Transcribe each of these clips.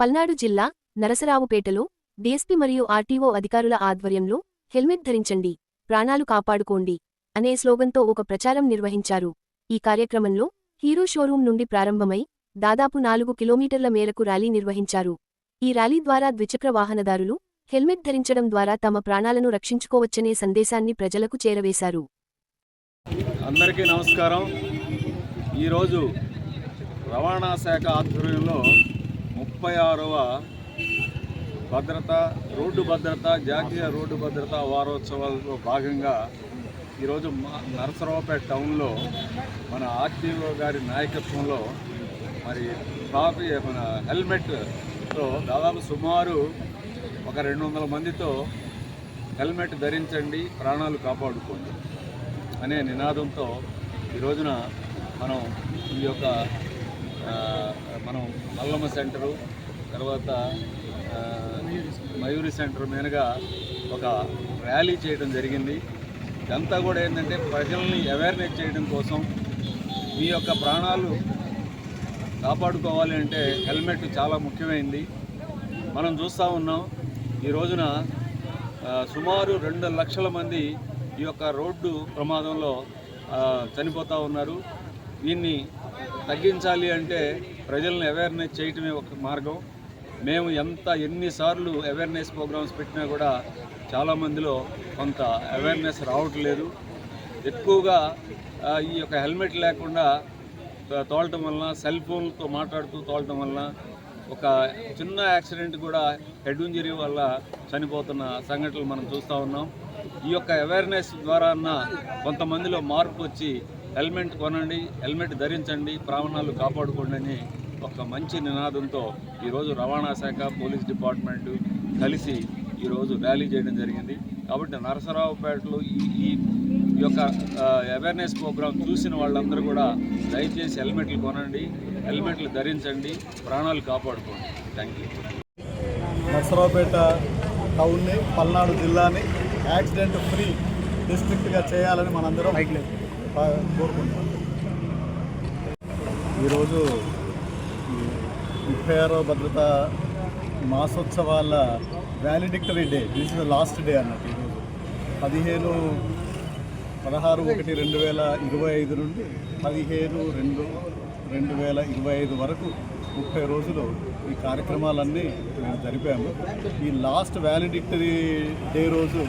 పల్నాడు జిల్లా నరసరావుపేటలో డీఎస్పీ మరియు ఆర్టీఓ అధికారుల ఆధ్వర్యంలో హెల్మెట్ ధరించండి ప్రాణాలు కాపాడుకోండి అనే స్లోగన్తో ఒక ప్రచారం నిర్వహించారు. ఈ కార్యక్రమంలో హీరో షోరూం నుండి ప్రారంభమై దాదాపు నాలుగు కిలోమీటర్ల మేరకు ర్యాలీ నిర్వహించారు. ఈ ర్యాలీ ద్వారా ద్విచక్ర వాహనదారులు హెల్మెట్ ధరించడం ద్వారా తమ ప్రాణాలను రక్షించుకోవచ్చనే సందేశాన్ని ప్రజలకు చేరవేశారు. అందరికీ నమస్కారం. ఈరోజు రవాణా శాఖ ఆధ్వర్యంలో ముప్పై ఆరవ భద్రత రోడ్డు భద్రత జాతీయ రోడ్డు భద్రత వారోత్సవాల్లో భాగంగా ఈరోజు మా నరసరావుపేట టౌన్లో మన ఆర్టీఓ గారి నాయకత్వంలో మరి కాఫీ మన హెల్మెట్తో దాదాపు సుమారు ఒక రెండు వందల మందితో హెల్మెట్ ధరించండి ప్రాణాలు కాపాడుకోండి అనే నినాదంతో ఈ రోజున మనం ఈ యొక్క మనం మల్లమ్మ సెంటరు తర్వాత మయూరి సెంటర్ మీదుగా ఒక ర్యాలీ చేయడం జరిగింది. ఇదంతా కూడా ఏంటంటే ప్రజల్ని అవేర్నెస్ చేయడం కోసం మీ యొక్క ప్రాణాలు కాపాడుకోవాలి అంటే హెల్మెట్ చాలా ముఖ్యమైంది. మనం చూస్తూ ఉన్నాం ఈ రోజున సుమారు రెండు లక్షల మంది ఈ యొక్క రోడ్డు ప్రమాదంలో చనిపోతూ ఉన్నారు. దీన్ని తగ్గించాలి అంటే ప్రజలను అవేర్నెస్ చేయటమే ఒక మార్గం. మేము ఎంత ఎన్నిసార్లు అవేర్నెస్ ప్రోగ్రామ్స్ పెట్టినా కూడా చాలామందిలో కొంత అవేర్నెస్ రావట్లేదు. ఎక్కువగా ఈ యొక్క హెల్మెట్ లేకుండా తోలటం వలన సెల్ ఫోన్తో మాట్లాడుతూ తోలటం వలన ఒక చిన్న యాక్సిడెంట్ కూడా హెడ్ ఇంజరీ వల్ల చనిపోతున్న సంఘటనలు మనం చూస్తూ ఉన్నాం. ఈ యొక్క అవేర్నెస్ ద్వారా కొంతమందిలో మార్పు వచ్చి హెల్మెట్ కొనండి హెల్మెట్ ధరించండి ప్రాణాలు కాపాడుకోండి అని ఒక మంచి నినాదంతో ఈరోజు రవాణా శాఖ పోలీస్ డిపార్ట్మెంట్ కలిసి ఈరోజు ర్యాలీ చేయడం జరిగింది. కాబట్టి నరసరావుపేటలో ఈ ఈ యొక్క అవేర్నెస్ ప్రోగ్రాం చూసిన వాళ్ళందరూ కూడా దయచేసి హెల్మెట్లు కొనండి హెల్మెట్లు ధరించండి ప్రాణాలు కాపాడుకోండి. థ్యాంక్ యూ నరసరావుపేట టౌన్ని పల్నాడు జిల్లాని యాక్సిడెంట్ ఫ్రీ డిస్ట్రిక్ట్గా చేయాలని మనందరం కోరుకుంటున్నాను ఈరోజు ముప్పై ఆరో భద్రత మాసోత్సవాల valedictory day this is the last day అన్నట్టు ఈరోజు. పదిహేను పదహారు ఒకటి రెండు వేల ఇరవై ఐదు నుండి పదిహేను రెండు రెండు వేల ఇరవై ఐదు వరకు ముప్పై రోజులు ఈ కార్యక్రమాలన్నీ మేము జరిపాము. ఈ లాస్ట్ వ్యాలిడిక్టరీ డే రోజు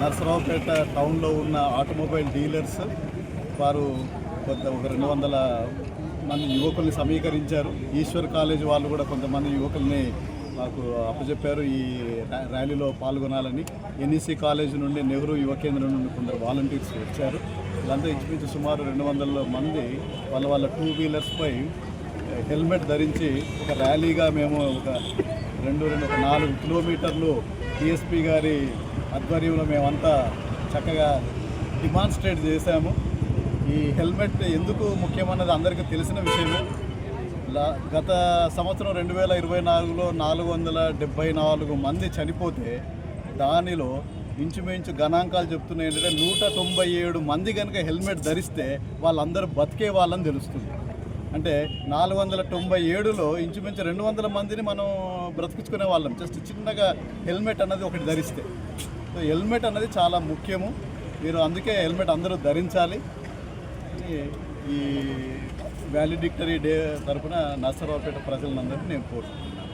నర్సరావుపేట టౌన్లో ఉన్న ఆటోమొబైల్ డీలర్స్ వారు కొంత ఒక రెండు వందల మంది యువకుల్ని సమీకరించారు. ఈశ్వర్ కాలేజ్ వాళ్ళు కూడా కొంతమంది యువకుల్ని మాకు అప్పచెప్పారు ఈ ర్యాలీలో పాల్గొనాలని. ఎన్ఈసీ కాలేజ్ నుండి నెహ్రూ యువ కేంద్రం నుండి కొందరు వాలంటీర్స్ వచ్చారు. వీళ్ళంతా ఇంచుమించు సుమారు రెండు వందల మంది వాళ్ళ వాళ్ళ టూ వీలర్స్పై హెల్మెట్ ధరించి ఒక ర్యాలీగా మేము ఒక రెండు రెండు ఒక నాలుగు కిలోమీటర్లు డిఎస్పి గారి ఆధ్వర్యంలో మేమంతా చక్కగా డిమాన్స్ట్రేట్ చేశాము. ఈ హెల్మెట్ ఎందుకు ముఖ్యమన్నది అందరికీ తెలిసిన విషయమే. గత సంవత్సరం రెండు వేల ఇరవై నాలుగులో నాలుగు వందల డెబ్బై నాలుగు మంది చనిపోతే దానిలో ఇంచుమించు గణాంకాలు చెప్తున్నాయి ఏంటంటే నూట తొంభై ఏడు మంది కనుక హెల్మెట్ ధరిస్తే వాళ్ళందరూ బతికే వాళ్ళని తెలుస్తుంది. అంటే నాలుగు వందల తొంభై ఏడులో ఇంచుమించు రెండు వందల మందిని మనం బ్రతికించుకునే వాళ్ళం. జస్ట్ చిన్నగా హెల్మెట్ అన్నది ఒకటి ధరిస్తే. సో హెల్మెట్ అన్నది చాలా ముఖ్యము. మీరు అందుకే హెల్మెట్ అందరూ ధరించాలి. ఈ వ్యాలిడిక్టరీ డే తరపున నర్సరావుపేట ప్రజలందరినీ నేను కోరుతున్నాను